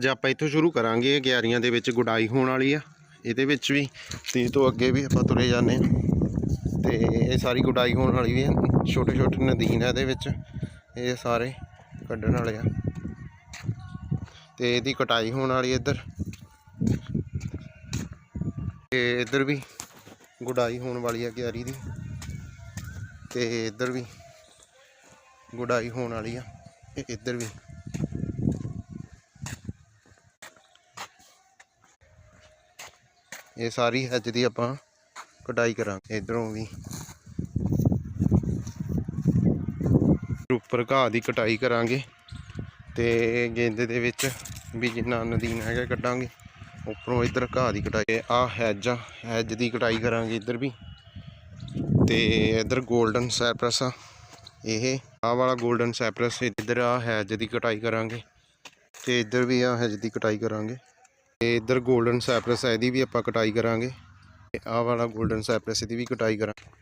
ਜੇ ਆਪਾਂ ਇੱਥੋਂ ਸ਼ੁਰੂ ਕਰਾਂਗੇ ਗਿਆਰੀਆਂ ਦੇ ਵਿੱਚ ਗੁਡਾਈ ਹੋਣ ਵਾਲੀ ਆ, ਇਹਦੇ ਵਿੱਚ ਵੀ। ਤੇ ਤੋਂ ਅੱਗੇ ਵੀ ਆਪਾਂ ਤੁਰੇ ਜਾਂਦੇ ਆ ਤੇ ਇਹ ਸਾਰੀ ਗੁਡਾਈ ਹੋਣ ਵਾਲੀ ਵੀ ਆ ਛੋਟੇ ਛੋਟੇ ਨਦੀਨ ਆ ਇਹਦੇ ਵਿੱਚ, ਇਹ ਸਾਰੇ ਕੱਢਣ ਵਾਲੇ ਆ। ਤੇ ਇਹਦੀ ਕਟਾਈ ਹੋਣ ਵਾਲੀ ਇੱਧਰ। ਤੇ ਇੱਧਰ ਵੀ ਗੁਡਾਈ ਹੋਣ ਵਾਲੀ ਆ ਕਿਆਰੀ ਦੀ। ਤੇ ਇੱਧਰ ਵੀ ਗੁਡਾਈ ਹੋਣ ਵਾਲੀ ਆ ਇੱਧਰ ਵੀ। ਇਹ ਸਾਰੀ ਅੱਜ ਦੀ ਆਪਾਂ ਕਟਾਈ ਕਰਾਂਗੇ, ਇਧਰੋਂ ਵੀ। ਉੱਪਰ ਘਾਹ ਦੀ ਕਟਾਈ ਕਰਾਂਗੇ ਤੇ ਗੇਂਦੇ ਦੇ ਵਿੱਚ ਵੀ ਜਿੰਨਾ ਨਦੀਨ ਹੈਗਾ ਕੱਢਾਂਗੇ। ਉੱਪਰੋਂ ਇਧਰ ਘਾਹ ਦੀ ਕਟਾਈ ਆ ਹੈਜ ਆ, ਹੈਜ ਦੀ ਕਟਾਈ ਕਰਾਂਗੇ ਇਧਰ ਵੀ। ਤੇ ਇਧਰ 골ਡਨ ਸੈਪਰਸ ਆ, ਇਹ ਆਹ ਵਾਲਾ 골ਡਨ ਸੈਪਰਸ ਇਧਰ ਆ ਹੈਜ ਦੀ ਕਟਾਈ ਕਰਾਂਗੇ। ਤੇ ਇਧਰ ਵੀ ਆ ਹੈਜ ਦੀ ਕਟਾਈ ਕਰਾਂਗੇ। ਤੇ ਇਧਰ 골ਡਨ ਸੈਪਰਸ ਹੈ, ਇਹਦੀ ਵੀ ਆਪਾਂ ਕਟਾਈ ਕਰਾਂਗੇ। ਤੇ ਆਹ ਵਾਲਾ 골ਡਨ ਸੈਪਰਸ ਇਹਦੀ ਵੀ ਕਟਾਈ ਕਰਾਂਗੇ।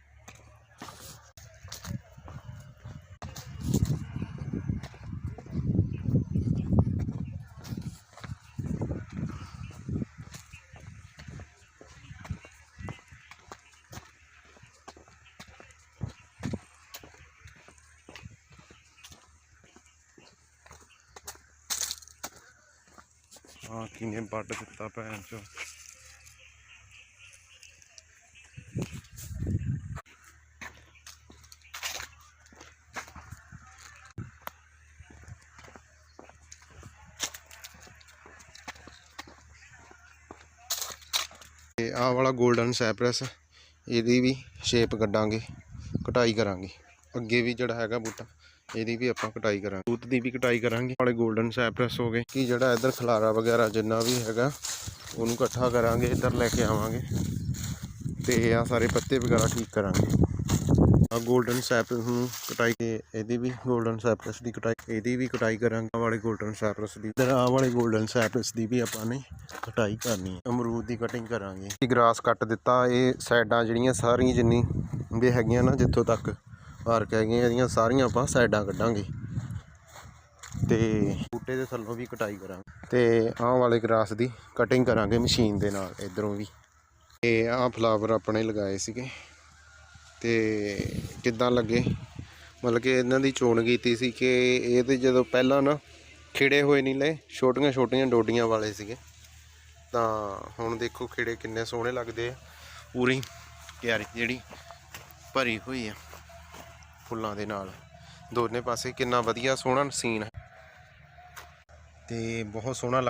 ਆ ਕਿਨੇ ਵੱਢ ਦਿੱਤਾ ਭੈਣ ਚੋ ਤੇ ਆਹ ਵਾਲਾ 골ਡਨ ਸੈਪਰਸ ਇਹਦੀ ਵੀ ਸ਼ੇਪ ਕੱਢਾਂਗੇ, ਕਟਾਈ ਕਰਾਂਗੇ। ਅੱਗੇ ਵੀ ਜਿਹੜਾ ਹੈਗਾ ਬੂਟਾ। ਇਹਦੀ ਵੀ ਆਪਾਂ ਕਟਾਈ ਕਰਾਂਗੇ। ਦੁੱਧ ਦੀ ਵੀ ਕਟਾਈ ਕਰਾਂਗੇ। ਵਾਲੇ ਗੋਲਡਨ ਸੈਪਰਸ ਹੋ ਗਏ। ਕਿ ਜਿਹੜਾ ਇਧਰ ਖਲਾਰਾ ਵਗੈਰਾ ਜਿੰਨਾ ਵੀ ਹੈਗਾ, ਉਹਨੂੰ ਇਕੱਠਾ ਕਰਾਂਗੇ, ਇੱਧਰ ਲੈ ਕੇ ਆਵਾਂਗੇ। ਤੇ ਆ ਸਾਰੇ ਪੱਤੇ ਵਗੈਰਾ ਠੀਕ ਕਰਾਂਗੇ। ਆ ਗੋਲਡਨ ਸੈਪਰਸ ਨੂੰ ਕਟਾਈ ਕੇ ਇਹਦੀ ਵੀ ਗੋਲਡਨ ਸੈਪਰਸ ਦੀ ਕਟਾਈ, ਇਹਦੀ ਵੀ ਕਟਾਈ ਕਰਾਂਗੇ। ਆ ਵਾਲੇ ਗੋਲਡਨ ਸੈਪਰਸ ਦੀ। ਇਧਰ ਆ ਵਾਲੇ ਗੋਲਡਨ ਸੈਪਰਸ ਦੀ ਵੀ ਆਪਾਂ ਨੇ ਕਟਾਈ ਕਰਨੀ ਹੈ। ਅਮਰੂਦ ਦੀ ਕਟਿੰਗ ਕਰਾਂਗੇ। ਗ੍ਰਾਸ ਕੱਟ ਦਿੱਤਾ। ਇਹ ਸਾਈਡਾਂ ਜਿਹੜੀਆਂ ਸਾਰੀਆਂ ਜਿੰਨੀ ਵੀ ਹੈਗੀਆਂ ਨਾ ਜਿੱਥੋਂ ਤੱਕ ਪਾਰਕ ਹੈਗੀਆਂ ਇਹਦੀਆਂ ਸਾਰੀਆਂ ਆਪਾਂ ਸਾਈਡਾਂ ਕੱਢਾਂਗੇ। ਤੇ ਬੂਟੇ ਦੇ ਥੱਲੋਂ ਵੀ ਕਟਾਈ ਕਰਾਂਗੇ। ਤੇ ਆਹ ਵਾਲੇ ਗ੍ਰਾਸ ਦੀ ਕਟਿੰਗ ਕਰਾਂਗੇ ਮਸ਼ੀਨ ਦੇ ਨਾਲ, ਇਧਰੋਂ ਵੀ। ਤੇ ਆਹ ਫਲਾਵਰ ਆਪਣੇ ਲਗਾਏ ਸੀਗੇ। ਤੇ ਕਿੱਦਾਂ ਲੱਗੇ? ਮਤਲਬ ਕਿ ਇਹਨਾਂ ਦੀ ਚੋਣ ਕੀਤੀ ਸੀ ਕਿ ਇਹ ਤੇ ਜਦੋਂ ਪਹਿਲਾਂ ਨਾ ਖਿੜੇ ਹੋਏ ਨਹੀਂ ਲਏ ਛੋਟੀਆਂ ਛੋਟੀਆਂ ਡੋਡੀਆਂ ਵਾਲੇ ਸੀਗੇ। ਤਾਂ ਹੁਣ ਦੇਖੋ ਖਿੜੇ ਕਿੰਨੇ ਸੋਹਣੇ ਲੱਗਦੇ ਆ। ਪੂਰੀ ਕਿਆਰੀ ਜਿਹੜੀ ਭਰੀ ਹੋਈ ਆ। ਫੁੱਲਾਂ ਦੇ ਨਾਲ। ਦੋਨੇ ਪਾਸੇ ਕਿੰਨਾ ਵਧੀਆ ਸੋਹਣਾ ਸੀਨ ਹੈ। ਤੇ ਬਹੁਤ ਸੋਹਣਾ ਲੱਗ-